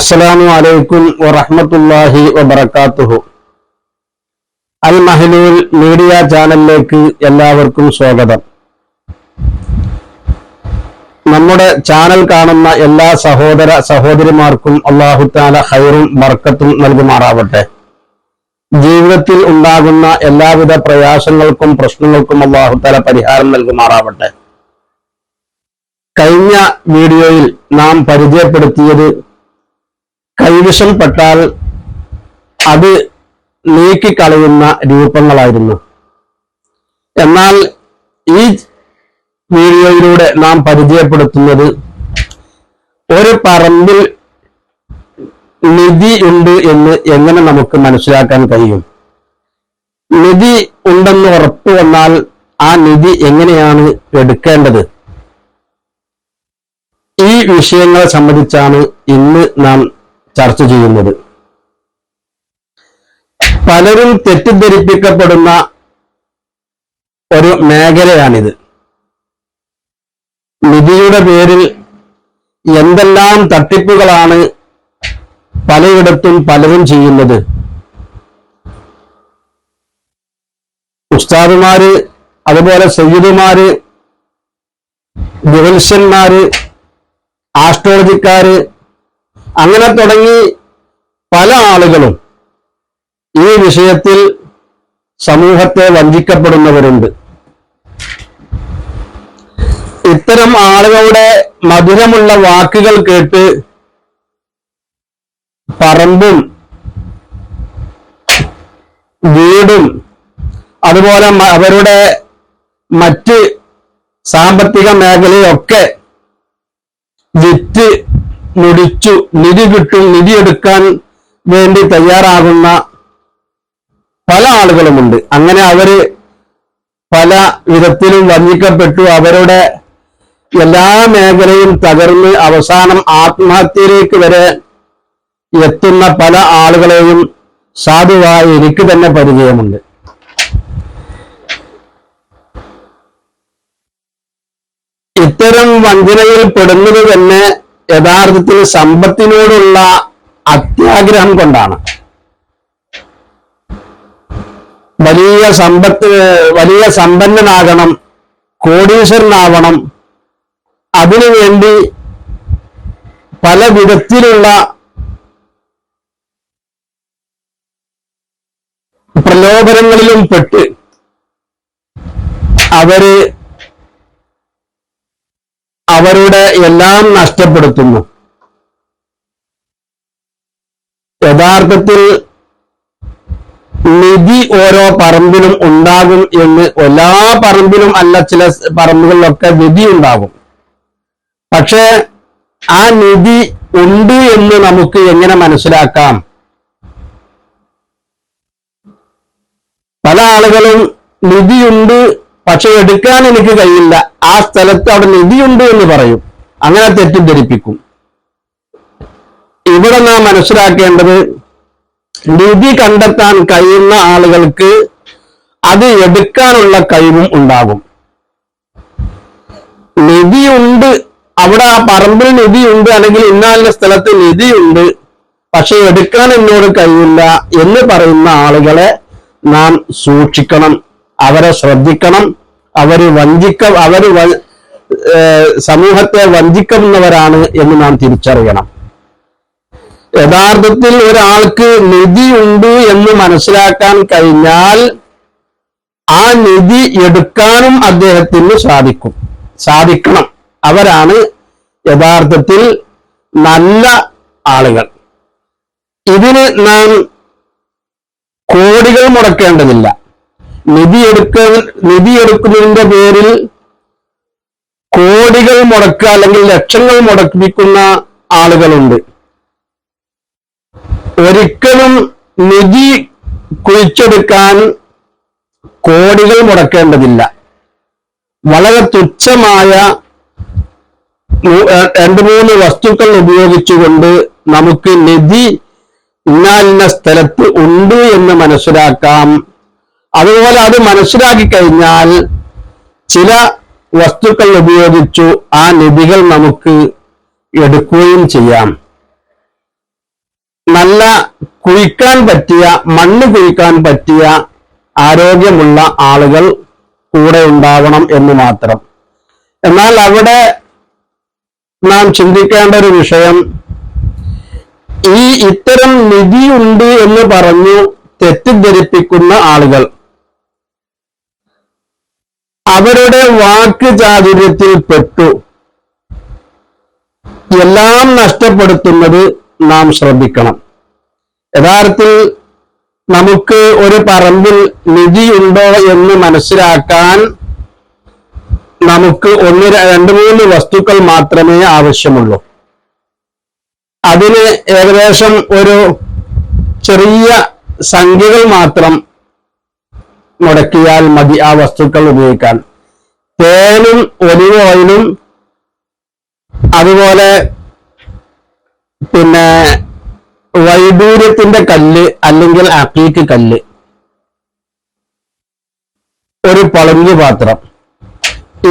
അസ്സലാമു അലൈക്കും വറഹ്മത്തുള്ളാഹി വബറകാതുഹു അൽ മഹലൂൽ മീഡിയ ചാനലിലേക്ക് എല്ലാവർക്കും സ്വാഗതം. നമ്മുടെ ചാനൽ കാണുന്ന എല്ലാ സഹോദര സഹോദരിമാർക്കും അള്ളാഹു താല ഹൈറും ബർക്കത്തും നൽകുമാറാവട്ടെ. ജീവിതത്തിൽ ഉണ്ടാകുന്ന എല്ലാവിധ പ്രയാസങ്ങൾക്കും പ്രശ്നങ്ങൾക്കും അള്ളാഹു താല പരിഹാരം നൽകുമാറാവട്ടെ. കഴിഞ്ഞ വീഡിയോയിൽ നാം പരിചയപ്പെടുത്തിയത് കൈവിഷം പെട്ടാൽ അത് നീക്കിക്കളയുന്ന രൂപങ്ങളായിരുന്നു. എന്നാൽ ഈ വീഡിയോയിലൂടെ നാം പരിചയപ്പെടുത്തുന്നത് ഒരു പറമ്പിൽ നിധി ഉണ്ട് എന്ന് എങ്ങനെ നമുക്ക് മനസ്സിലാക്കാൻ കഴിയും? നിധി ഉണ്ടെന്ന് ഉറപ്പു വന്നാൽ ആ നിധി എങ്ങനെയാണ് എടുക്കേണ്ടത്? ഈ വിഷയങ്ങളെ സംബന്ധിച്ചാണ് ഇന്ന് നാം ചർച്ച ചെയ്യുന്നത്. പലരും തെറ്റിദ്ധരിപ്പിക്കപ്പെടുന്ന ഒരു മേഖലയാണിത്. നിധിയുടെ പേരിൽ എന്തെല്ലാം തട്ടിപ്പുകളാണ് പലയിടത്തും പലരും ചെയ്യുന്നത്. ഉസ്താദുമാര് അതുപോലെ സയ്യിദുമാര് ജ്യോത്സ്യന്മാര് ആസ്ട്രോളജിക്കാര് അങ്ങനെ തുടങ്ങി പല ആളുകളും ഈ വിഷയത്തിൽ സമൂഹത്തെ വഞ്ചിക്കപ്പെടുന്നവരുണ്ട്. ഇത്തരം ആളുകളുടെ മധുരമുള്ള വാക്കുകൾ കേട്ട് പറമ്പും വീടും അതുപോലെ അവരുടെ മറ്റ് സാമ്പത്തിക മേഖലയൊക്കെ വിറ്റ് മുടിച്ചു നിധി കിട്ടും നിധി എടുക്കാൻ വേണ്ടി തയ്യാറാകുന്ന പല ആളുകളുമുണ്ട്. അങ്ങനെ അവർ പല വിധത്തിലും വഞ്ചിക്കപ്പെട്ടു. അവരുടെ എല്ലാ മേഖലയും തകർന്ന് അവസാനം ആത്മഹത്യയിലേക്ക് വരെ എത്തുന്ന പല ആളുകളെയും സാധുവായി എനിക്ക് തന്നെ പരിചയമുണ്ട്. ഇത്തരം വഞ്ചനയിൽ പെടുന്നത് തന്നെ യഥാർത്ഥത്തിൽ സമ്പത്തിനോടുള്ള അത്യാഗ്രഹം കൊണ്ടാണ്. വലിയ സമ്പത്ത് വലിയ സമ്പന്നനാകണം കോടീശ്വരനാവണം. അതിനുവേണ്ടി പല വിധത്തിലുള്ള പ്രലോഭനങ്ങളിലും പെട്ട് അവർ അവരുടെ എല്ലാം നഷ്ടപ്പെടുത്തുന്നു. യഥാർത്ഥത്തിൽ നിധി ഓരോ പറമ്പിലും ഉണ്ടാകും എന്ന് എല്ലാ പറമ്പിലും അല്ല ചില പറമ്പുകളിലൊക്കെ നിധി ഉണ്ടാകും. പക്ഷേ ആ നിധി ഉണ്ട് എന്ന് നമുക്ക് എങ്ങനെ മനസ്സിലാക്കാം? പല ആളുകളും നിധിയുണ്ട് പക്ഷെ എടുക്കാൻ എനിക്ക് കഴിയില്ല. ആ സ്ഥലത്ത് അവിടെ നിധിയുണ്ട് എന്ന് പറയും. അങ്ങനെ തെറ്റിദ്ധരിപ്പിക്കും. ഇവിടെ നാം മനസ്സിലാക്കേണ്ടത് നിധി കണ്ടെത്താൻ കഴിയുന്ന ആളുകൾക്ക് അത് എടുക്കാനുള്ള കഴിവും ഉണ്ടാകും. നിധിയുണ്ട്. അവിടെ ആ പറമ്പിൽ നിധിയുണ്ട് അല്ലെങ്കിൽ ഇന്നാലിന്റെ സ്ഥലത്ത് നിധിയുണ്ട്. പക്ഷെ എടുക്കാൻ എന്നോട് കഴിയില്ല എന്ന് പറയുന്ന ആളുകളെ നാം സൂക്ഷിക്കണം. അവരെ ശ്രദ്ധിക്കണം. അവർ വഞ്ചിക്ക അവർ സമൂഹത്തെ വഞ്ചിക്കുന്നവരാണ് എന്ന് നാം തിരിച്ചറിയണം. യഥാർത്ഥത്തിൽ ഒരാൾക്ക് നിധി ഉണ്ട് എന്ന് മനസ്സിലാക്കാൻ കഴിഞ്ഞാൽ ആ നിധി എടുക്കാനും അദ്ദേഹത്തിന് സാധിക്കും. സാധിക്കണം. അവരാണ് യഥാർത്ഥത്തിൽ നല്ല ആളുകൾ. ഇതിന് നാം കോടികൾ മുടക്കേണ്ടതില്ല. നിധി എടുക്ക നിധി എടുക്കുന്നതിന്റെ പേരിൽ കോടികൾ മുടക്കുക അല്ലെങ്കിൽ ലക്ഷങ്ങൾ മുടക്കിപ്പിക്കുന്ന ആളുകളുണ്ട്. ഒരിക്കലും നിധി കുഴിച്ചെടുക്കാൻ കോടികൾ മുടക്കേണ്ടതില്ല. വളരെ തുച്ഛമായ രണ്ട് മൂന്ന് വസ്തുക്കൾ ഉപയോഗിച്ചുകൊണ്ട് നമുക്ക് നിധി ഇന്നാലിന്ന സ്ഥലത്ത് ഉണ്ട് എന്ന് മനസ്സിലാക്കാം. അതുപോലെ അത് മനസ്സിലാക്കി കഴിഞ്ഞാൽ ചില വസ്തുക്കൾ ഉപയോഗിച്ചു ആ നിധികൾ നമുക്ക് എടുക്കുകയും ചെയ്യാം. നല്ല കുഴിക്കാൻ പറ്റിയ മണ്ണ് കുഴിക്കാൻ പറ്റിയ ആരോഗ്യമുള്ള ആളുകൾ കൂടെ ഉണ്ടാവണം എന്ന് മാത്രം. എന്നാൽ അവിടെ നാം ചിന്തിക്കേണ്ട ഒരു വിഷയം ഈ ഇത്തരം നിധിയുണ്ട് എന്ന് പറഞ്ഞു തെറ്റിദ്ധരിപ്പിക്കുന്ന ആളുകൾ അവരുടെ വാക്ക് ചാതുര്യത്തിൽ പെട്ടു എല്ലാം നഷ്ടപ്പെടുത്തുന്നത് നാം ശ്രദ്ധിക്കണം. യഥാർത്ഥത്തിൽ നമുക്ക് ഒരു പറമ്പിൽ നിധിയുണ്ടോ എന്ന് മനസ്സിലാക്കാൻ നമുക്ക് ഒന്ന് രണ്ട് മൂന്ന് വസ്തുക്കൾ മാത്രമേ ആവശ്യമുള്ളൂ. അതിന് ഏകദേശം ഒരു ചെറിയ സംഖ്യകൾ മാത്രം മുടക്കിയാൽ മതി ആ വസ്തുക്കൾ ഉപയോഗിക്കാൻ. തേനും ഒലിവ് ഓയിലും അതുപോലെ പിന്നെ വൈഡൂര്യത്തിന്റെ കല്ല് അല്ലെങ്കിൽ അപ്പീക്ക് കല്ല്. ഒരു പളങ്ക് പാത്രം.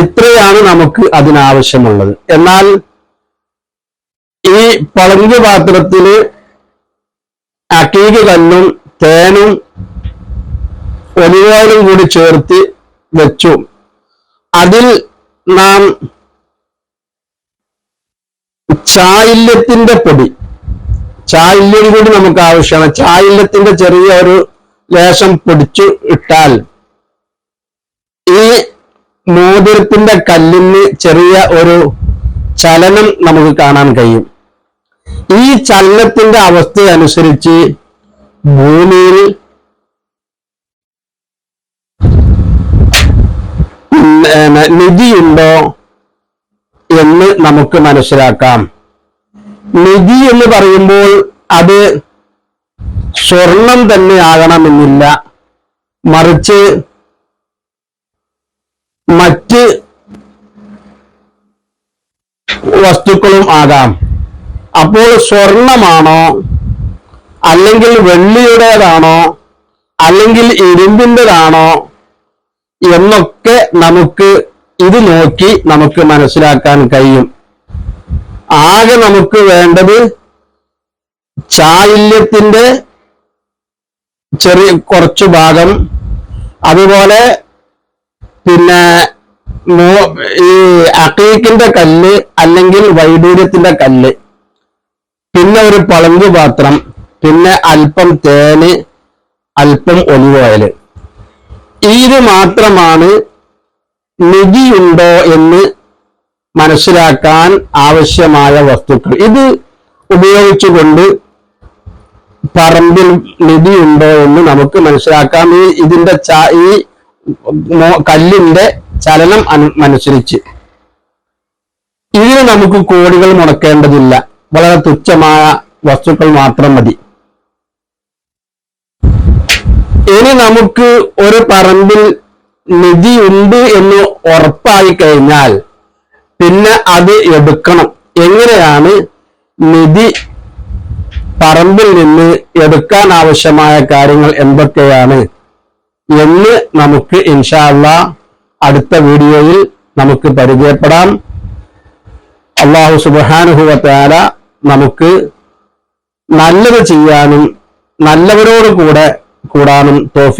ഇത്രയാണ് നമുക്ക് അതിനാവശ്യമുള്ളത്. എന്നാൽ ഈ പളങ്ക് പാത്രത്തിന് അക്കീക്ക് കല്ലും തേനും ഒലിവോയിലും കൂടി ചേർത്ത് വെച്ചു. അതിൽ നാം ചായില്യത്തിന്റെ പൊടി. ചായില്യം കൂടി നമുക്ക് ആവശ്യമാണ്. ചായില്യത്തിന്റെ ചെറിയ ഒരു ലേശം പൊടിച്ചു ഇട്ടാൽ ഈ മോതിരത്തിന്റെ കല്ലിന് ചെറിയ ഒരു ചലനം നമുക്ക് കാണാൻ കഴിയും. ഈ ചലനത്തിന്റെ അവസ്ഥ അനുസരിച്ച് ഭൂമിയിൽ നിധിയുണ്ടോ എന്ന് നമുക്ക് മനസ്സിലാക്കാം. നിധി എന്ന് പറയുമ്പോൾ അത് സ്വർണം തന്നെ ആകണമെന്നില്ല. മറിച്ച് മറ്റ് വസ്തുക്കളും ആകാം. അപ്പോൾ സ്വർണമാണോ അല്ലെങ്കിൽ വെള്ളിയുടേതാണോ അല്ലെങ്കിൽ ഇരുമ്പിന്റെതാണോ എന്നൊക്കെ നമുക്ക് ഇത് നോക്കി നമുക്ക് മനസ്സിലാക്കാൻ കഴിയും. ആകെ നമുക്ക് വേണ്ടത് ചാലില്യത്തിന്റെ ചെറിയ കുറച്ചു ഭാഗം അതുപോലെ പിന്നെ ഈ അക്കീക്കിന്റെ കല്ല് അല്ലെങ്കിൽ വൈഡൂര്യത്തിന്റെ കല്ല് പിന്നെ ഒരു പളങ്കു പാത്രം പിന്നെ അല്പം തേന് അല്പം ഒലിവ് ഓയിൽ ഇത് മാത്രമാണ് നിധിയുണ്ടോ എന്ന് മനസ്സിലാക്കാൻ ആവശ്യമായ വസ്തുക്കൾ. ഇത് ഉപയോഗിച്ചുകൊണ്ട് പറമ്പിൽ നിധിയുണ്ടോ എന്ന് നമുക്ക് മനസ്സിലാക്കാം. ഈ ഇതിന്റെ ഈ കല്ലിന്റെ ചലനം അനു- അനുസരിച്ച് ഇതിന് നമുക്ക് കോടികൾ മുടക്കേണ്ടതില്ല. വളരെ തുച്ഛമായ വസ്തുക്കൾ മാത്രം മതി. ഇനി നമുക്ക് ഒരു പറമ്പിൽ നിധി ഉണ്ട് എന്ന് ഉറപ്പായി കഴിഞ്ഞാൽ പിന്നെ അത് എടുക്കണം. എങ്ങനെയാണ് നിധി പറമ്പിൽ നിന്ന് എടുക്കാൻ ആവശ്യമായ കാര്യങ്ങൾ എന്തൊക്കെയാണ് എന്ന് നമുക്ക് ഇൻഷാല്ല അടുത്ത വീഡിയോയിൽ നമുക്ക് പരിചയപ്പെടാം. അള്ളാഹു സുബാനുഭവത്താല നമുക്ക് നല്ലത് ചെയ്യാനും നല്ലവരോട് കൂടെ കൂടാനും തോഫി